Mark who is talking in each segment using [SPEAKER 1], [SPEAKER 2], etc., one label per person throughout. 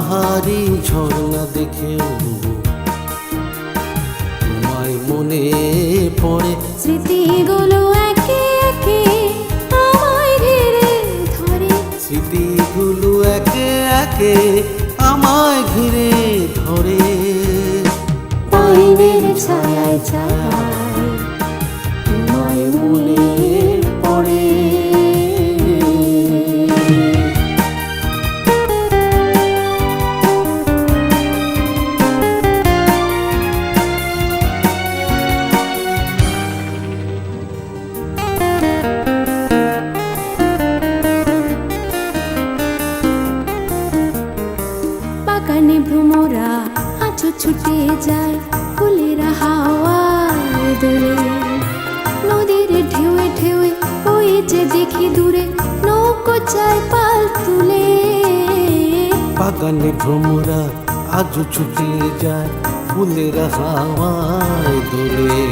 [SPEAKER 1] পাহাড়ি ঝর্ণা দেখেও তোমায় মনে পড়ে।
[SPEAKER 2] স্মৃতিগুলো একে একে আমায় ঘিরে ধরে।
[SPEAKER 1] স্মৃতিগুলো একে একে আমায় ঘিরে ধরে।
[SPEAKER 2] পাইনের ছায়ায় ছায়ায় ছুটে যায় ফুলেরা হাওয়ায় দোলে নদীর ঢেউয়ে ঢেউয়ে যে দেখি দূরে, নৌকো চায় পাল তুলে।
[SPEAKER 1] বাগানে ভ্রমরা আজ ছুটে যায় ফুলের হাওয়ায় দোলে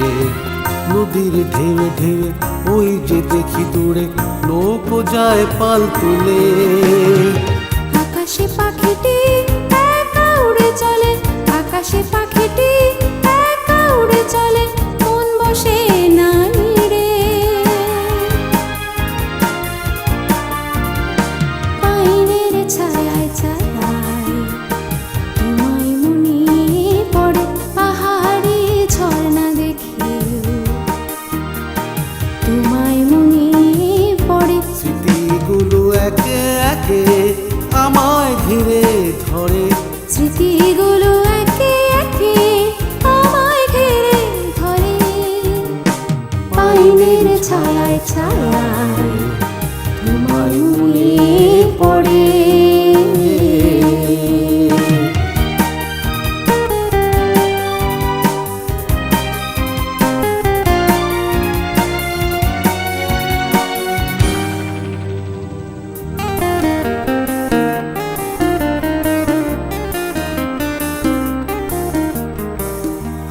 [SPEAKER 1] নদীর ঢেউে ঢেউে ওই যে দেখি দূরে, নৌকো যায় পাল তুলে।
[SPEAKER 2] একে একে
[SPEAKER 1] আমায় ঘিরে ধরে।
[SPEAKER 2] স্মৃতিগুলো একে একে আমায় ঘিরে ধরে। পাইনের ছায়ায় ছায়ায়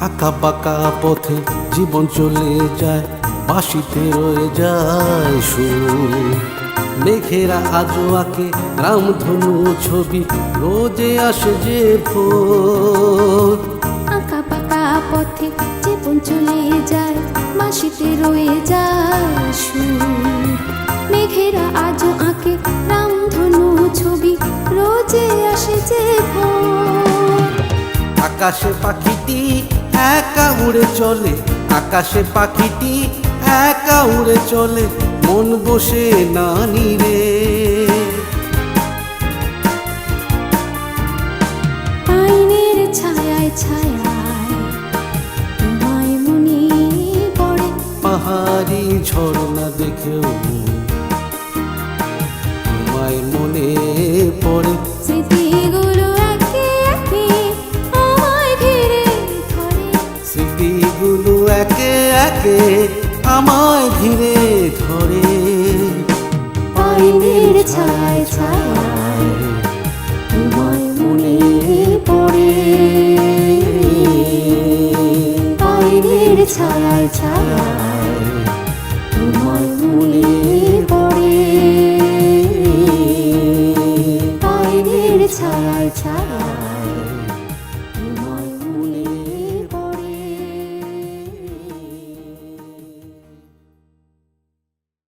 [SPEAKER 1] আঁকা বাঁকা পথে জীবন চলে যায় বাসিতে রয়ে যায় সুর। মেঘেরা আজও আঁকে রামধনু ছবি রোজে আসে যে ভোর।
[SPEAKER 2] আঁকা পাকা পথে জীবন চলে যায় মাসিতে রয়ে যায় সুর। মেঘেরা আজও আঁকে রামধনু ছবি রোজে আসে যে ভোর।
[SPEAKER 1] আকাশে পাখিটি একা উড়ে চলে আকাশে পাখিটি একা উড়ে চলে মন বসে না নিরে
[SPEAKER 2] পাইনের ছায়ায় ছায়ায় তোমায় মনে পড়ে।
[SPEAKER 1] পাহাড়ি ঝর্ণা দেখেও
[SPEAKER 2] আমায় ধীরে
[SPEAKER 1] ধরে।
[SPEAKER 2] ছায় ছায় পড়ে। ছায় ছায়ায়